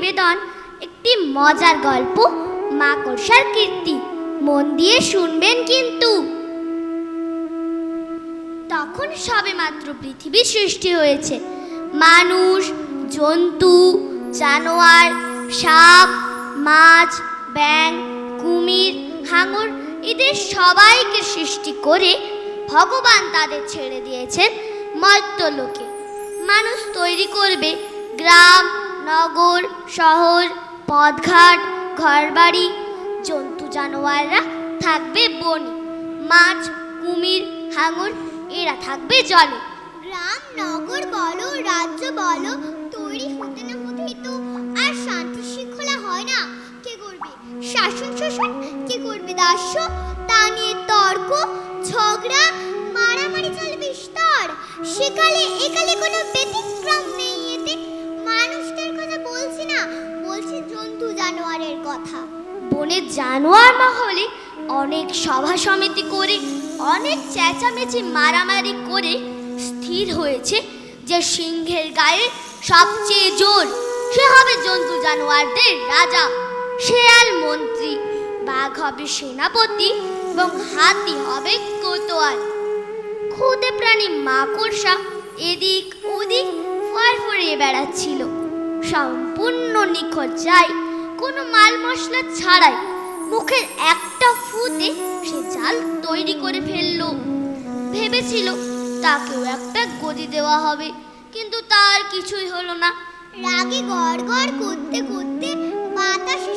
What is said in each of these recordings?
নিবেদন, একটি মজার গল্প মাকড়সার কীর্তি। মন দিয়ে শুনবেন কিন্তু। তখন সবে মাত্র পৃথিবী সৃষ্টি হয়েছে। মানুষ, জন্তু, জানোয়ার, সাপ, মাছ ব্যাং কুমির, হাঙর এদের সবাইকে সৃষ্টি করে ভগবান তাদের ছেড়ে দিয়েছেন মর্ত্যলোকে। মানুষ তৈরি করবে গ্রাম নগর, শহর, পথঘাট, ঘরবাড়ি, জন্তু জানোয়াররা থাকবে বনে। মাছ, কুমির, হাঙর, এরা থাকবে জলে। গ্রাম, নগর বলো, রাজ্য বলো, তৈরি হতে না হতেই তো আর শান্তি শৃঙ্খলা হয় না। কে করবে? শাসন, শোষণ? কে করবে দাস্য? তা নিয়ে তর্ক, ঝগড়া, মারামারি চলে বিস্তর। সেকালে একালে কোনো ব্যতিক্রম নেই। বনের জানোয়ার মহলে অনেক সভা সমিতি করে, অনেক চেঁচামেচি মারামারি করে স্থির হয়েছে যে সিংহের গায়ে সবচেয়ে জোর সে হবে জন্তু জানোয়ারদের রাজা। শেয়াল মন্ত্রী, বাঘ হবে সেনাপতি এবং হাতি হবে কোতোয়াল। খুদে প্রাণী মাকড়সা এদিক ওদিক ফরফরিয়ে বেড়াচ্ছিল। সম্পূর্ণ নিখোঁজ যায় কোনো মাল মশলা ছাড়াই মুখের একটা ফুতে সে জাল তৈরি করে ফেলল। ভেবেছিল তাকেও একটা গদি দেওয়া হবে, কিন্তু তার কিছুই হলো না। রাগে গড় গড় করতে করতে বাতাসে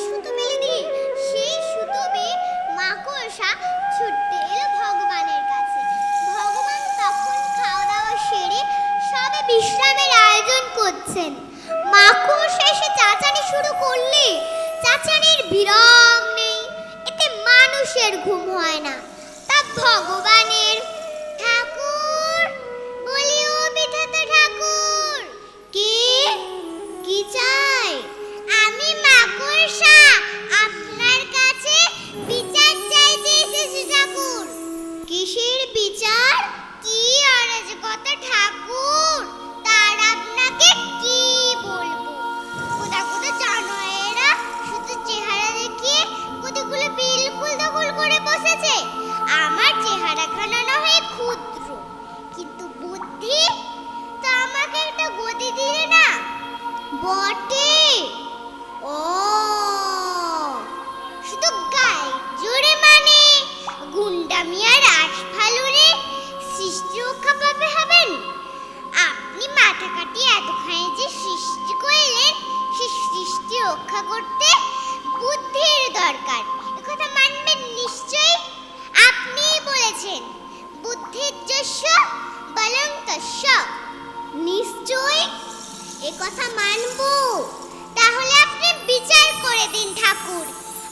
চাচানির যস্য বলং তস্য। নিশ্চয় এ কথা মানবো। তাহলে আপনি বিচার করে দিন ঠাকুর।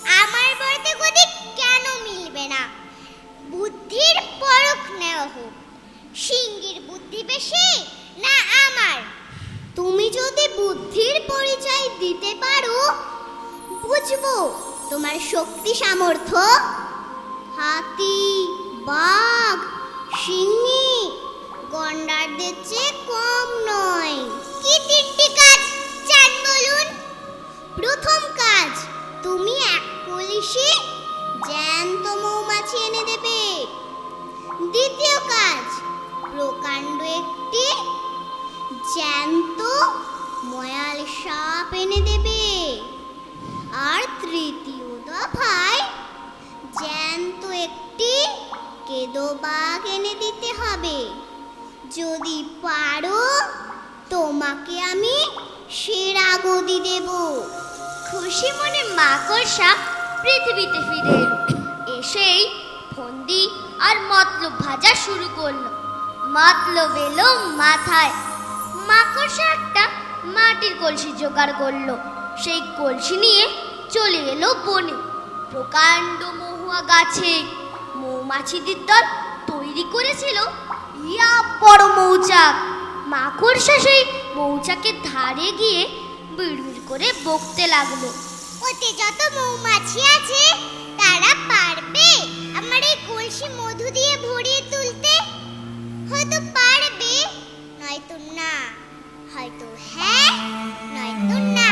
আমার বলতে গদি কেন মিলবে না? বুদ্ধির পরখ নেওয়া হোক। সিংহের বুদ্ধি বেশি না আমার? তুমি যদি বুদ্ধির পরিচয় দিতে পারো, বুঝব তোমার শক্তি সামর্থ্য। হাতি, বাঘ সিংহী গন্ডারদের চেয়ে কম নয়। কি তিনটি কাজ? চান বলুন। প্রথম কাজ, তুমি এক কলসি জ্যান্ত মৌমাছি এনে দেবে। দ্বিতীয় কাজ, প্রকাণ্ড একটি জ্যান্ত ময়াল সাপ এনে দেবে। আর তৃতীয় দফায় জ্যান্ত একটি কেদো বাঘ এনে দিতে হবে যদি পারো, তোমাকে আমি সেরা গদি দেব। খুশি মনে মাকড়সা পৃথিবীতে ফিরে এসেই ফন্দি আর মতলব ভাজা শুরু করল। মতলব এলো মাথায়। মাকড়সা একটা মাটির কলসি জোগাড় করল। সেই কলসি নিয়ে চলে এলো বনে। প্রকাণ্ড মহুয়া গাছে। মৌমাছিদের দল তৈরি করেছিল ইয়া বড় মৌচাক। মাকড়সা সেই মৌচাকের ধারে গিয়ে বিড়বিড় করে বকতে লাগল। ওতে যত মৌমাছি আছে তারা পারবে আমার এই কলসি মধু দিয়ে ভরিয়ে তুলতে? হয়তো পারবে নয়তো না। হয়তো হ্যাঁ নয়তো না।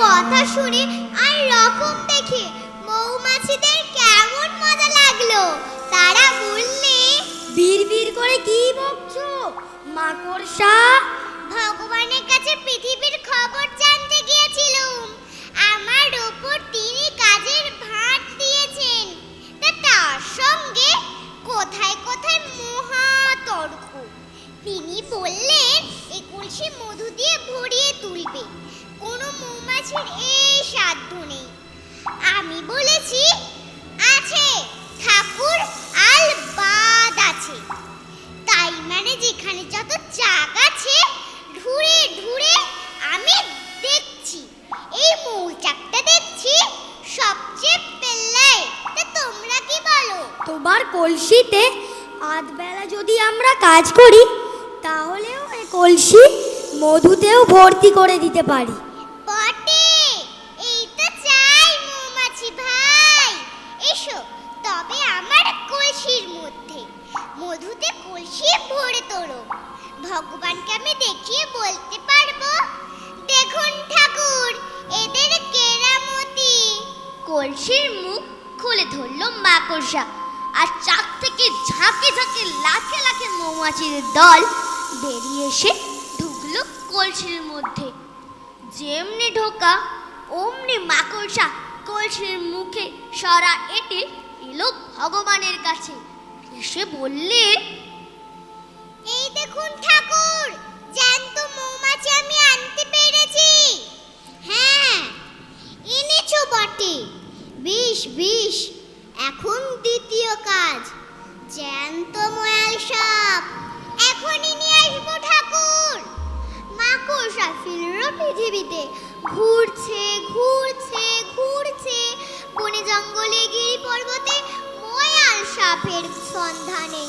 কথা শুনে আর রকম দেখে মৌমাছিদের কেমন মজা লাগল। তারা বীর করে কি বকছো? মাকড়সা ভগবানের কাছে পৃথিবীর খবর জানতে গিয়েছিলুম। আমার ওপর তিনি কাজের ভার দিয়েছেন। তা তার সঙ্গে কোথায় কোথায় মহা তর্ক তিনি বললেন, এ কলসি মধু দিয়ে ভরিয়ে তুলবে। কোনো মৌমাছির এই সাধ্য নেই। আমি বলেছি, আছে, ঠাকুর। আছে। তাই মানে যেখানে যত চাক আছে ঢুরে ঢুরে আমি দেখছি। এই মৌচাকটা দেখছি সবচেয়ে পেল্লায়। তা তোমরা কি বলো? তোমার কলসিতে আধবেলা যদি আমরা কাজ করি, তাহলেও এই কলসি মধুতেও ভর্তি করে দিতে পারি। কলসির মুখ খুলে ধরলো মাকড়সা। আর চাক থেকে ঝাঁকে ঝাঁকে লাখে লাখে মৌমাছির দল বেরিয়ে এসে ঢুকলো কলসির মধ্যে। যেমনি ঢোকা, অমনি মাকড়সা কলসির মুখে সরা এটে এলো ভগবানের কাছে। এসে বললে, এই দেখুন ঠাকুর বিষ এখন দ্বিতীয় কাজ। জ্যান্ত ময়াল সাপ, এখনই নিয়ে আসব ঠাকুর। মাকড়সা ফিরল পৃথিবীতে, ঘুরছে ঘুরছে ঘুরছে। বনে জঙ্গলে, গিরি পর্বতে ময়াল সাপের সন্ধানে।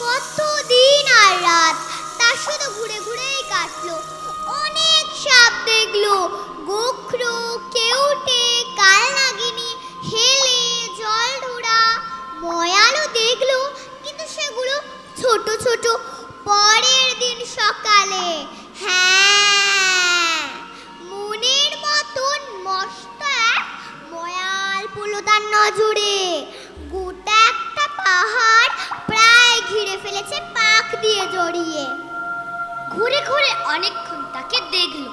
কত দিন আর রাত, তা শুধু ঘুরে ঘুরেই কাটলো। অনেক সাপ দেখল, গোখরো, কেউটে ছোট ছোট পরের দিন সকালে। হ্যাঁ মনের মতন মস্ত ময়াল পড়ল নজরে। গোটা একটা পাহাড় প্রায় ঘিরে ফেলেছে পাক দিয়ে জড়িয়ে। ঘুরে ঘুরে অনেকক্ষণ তাকে দেখল।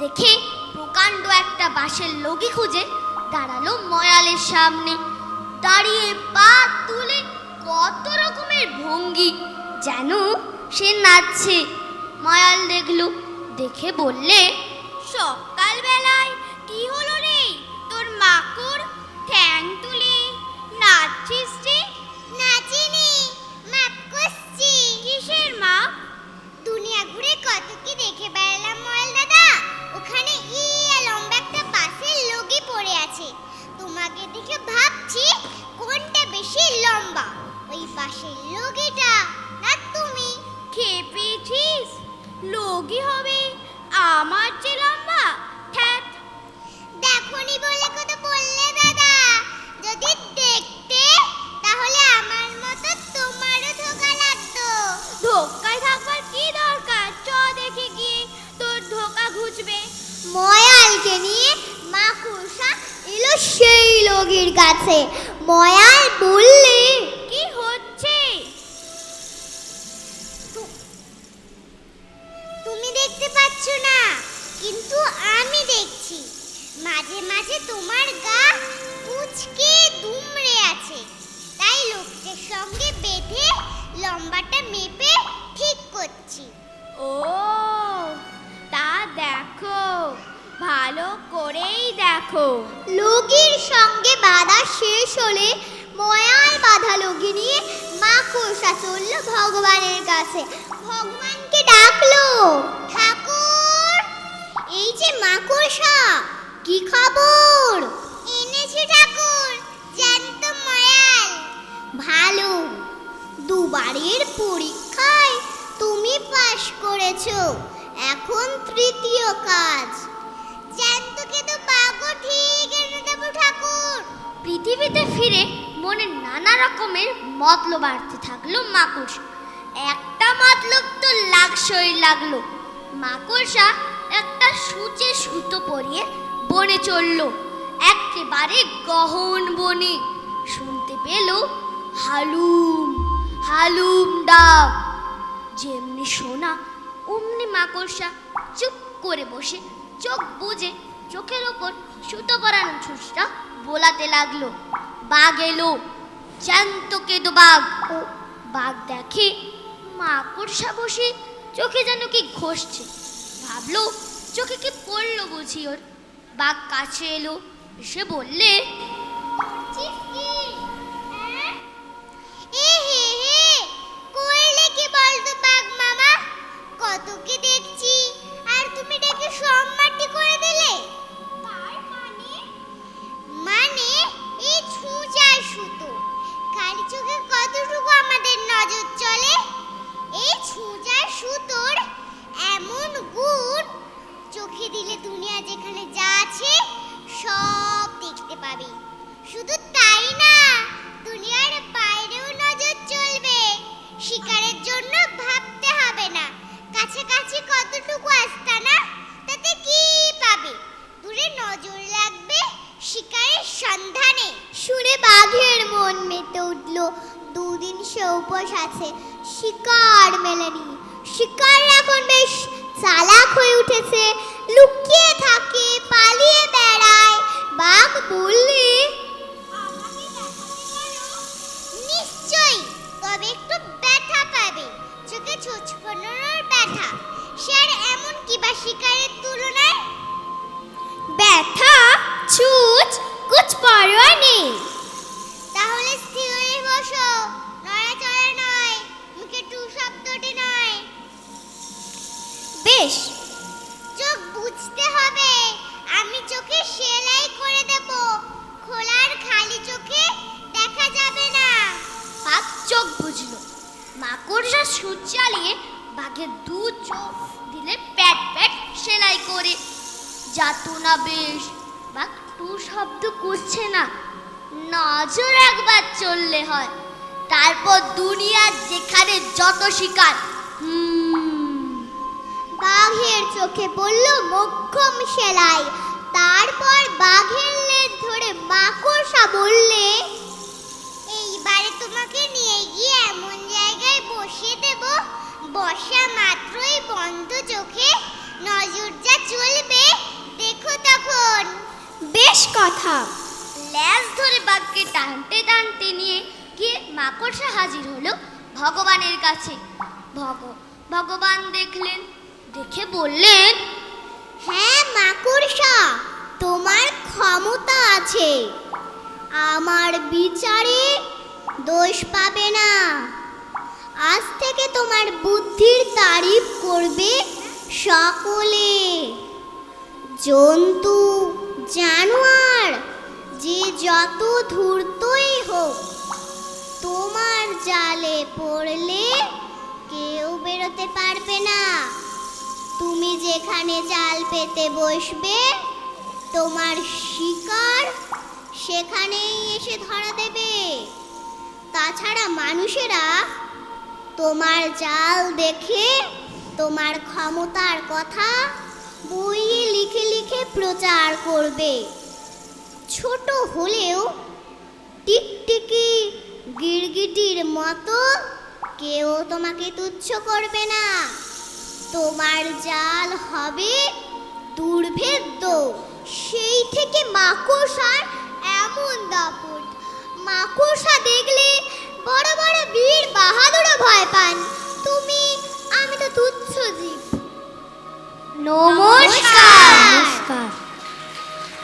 দেখে প্রকাণ্ড একটা বাঁশের লগি খুঁজে দাঁড়াল ময়ালের সামনে। দাঁড়িয়ে পা তুলে কত রকমের ভঙ্গি যেন সে নাচছে। ময়াল দেখলু দেখে বললে সকালবেলায় কি হলো দেখতে পাচ্ছ না কিন্তু আমি দেখছি। মাঝে মাঝে তোমার গা কুচকে দুমড়ে আছে। তাই লোকদের সঙ্গে বেঁধে লম্বাটা মেপে ঠিক করছি। ও তা দেখো ভালো করেই দেখো। লগির সঙ্গে বাঁধা শেষ হলে ময়াল বাঁধা লগি নিয়ে মাকড়সা চলল ভগবানের কাছে। ভগবানকে ডাকলো। যে মাকড়সা? কি খবর? এনেছি ঠাকুর, জ্যান্ত ময়াল। ভালো, দুবারের পরীক্ষায় তুমি পাশ করেছ। এখন তৃতীয় কাজ। জ্যান্তকে তো পাগো ঠিক এনে দেবো ঠাকুর। পৃথিবীতে ফিরে মনে নানা রকমের মতলব বাড়তে থাকল মাকড়সা। একটা মতলব তো লাগসই লাগল। মাকড়সা সুতো পরিয়ে বনে চলল। একেবারে গহন বনে। শুনতে পেল হালুম হালুম ডাক যেমনি শোনা অমনি মাকড়সা। চুপ করে বসে চোখ বুজে চোখের ওপর সুতো পরানো ছুঁচটা বোলাতে লাগল। বাঘ এলো, জ্যান্ত কেঁদো বাঘ। ও বাঘ দেখে মাকড়সা বসে চোখে যেন কি ঘষছে। ভাবলো চোখে কি পড়ল বুঝি ওর? বাঘ কাছে এলো, এসে বললে কি? হ্যাঁ? বাঘ কত কি দেখছি? কাছাকাছি কতটুকু আস্তানা তাতে কি পাবে? দূরে নজর লাগবে শিকারের সন্ধানে। শুনে বাঘের মন মেতে উঠল। দুদিন সে উপোস আছে। শিকার মেলেনি। শিকার এখন বেশ চালাক হয়ে উঠেছে। লুকিয়ে থাকে পালিয়ে বেড়ায়। বাঘ বললে নিশ্চয়ই তবে একটু ব্যথা পাবে। চোখে ছোচপনোর ব্যথা। সে আর এমন কি বা শিকারের তুলনায়? ব্যথা ছুঁচ কুছ পরোয়া নেই। তাহলে স্থির হয়ে বসো। নড়াচড়া নয় মুখে টু শব্দটি নয়। বেশ। চোখ বুঝতে হবে আমি চোখে সেলাই করে দেব সুচ চালিয়ে বাঘের দু চোখ দিলে প্যাট প্যাট সেলাই করে। যাতো না বেশ। বাঘ টু শব্দ করছে না। নজর একবার চললে হয়। তারপর দুনিয়ার যেখানে যত শিকার। বাঘের চোখে পড়ল মক্ষম সেলাই। তারপর বাঘের লেজ ধরে মাকড়সা বললে তোমাকে নিয়ে গিয়ে এমন জায়গায় বসিয়ে দেব। বসা মাত্রই বন্ধ চোখে নজর যা চলবে। দেখো তখন। বেশ কথা। ল্যাজ ধরে বাঘকে টানতে টানতে নিয়ে গিয়ে মাকড়সা হাজির হলো ভগবানের কাছে। ভগ ভগবান দেখলেন দেখে বললেন হ্যাঁ মাকড়সা তোমার ক্ষমতা আছে। আমার বিচারে দোষ পাবে না। আজ থেকে তোমার বুদ্ধির তারিফ করবে সকলে। জন্তু, জানোয়ার, যে যত ধূর্তই হোক, তোমার জালে পড়লে কেউ বেরোতে পারবে না। তুমি যেখানে জাল পেতে বসবে, তোমার শিকার সেখানেই এসে ধরা দেবে। তাছাড়া মানুষেরা তোমার জাল দেখে, তোমার ক্ষমতার কথা বইয়ে লিখে লিখে প্রচার করবে। ছোট হলেও টিকটিকি গিরগিটির মতো কেউ তোমাকে তুচ্ছ করবে না। তোমার জাল হবে দুর্ভেদ্য। সেই থেকে মাকড়সার এমন দাপট। মাকড়সা দেখলে বড় বড় বীর বাহাদুরও ভয় পান। তুমি আমি তো তুচ্ছ জীব। নমস্কার। নমস্কার।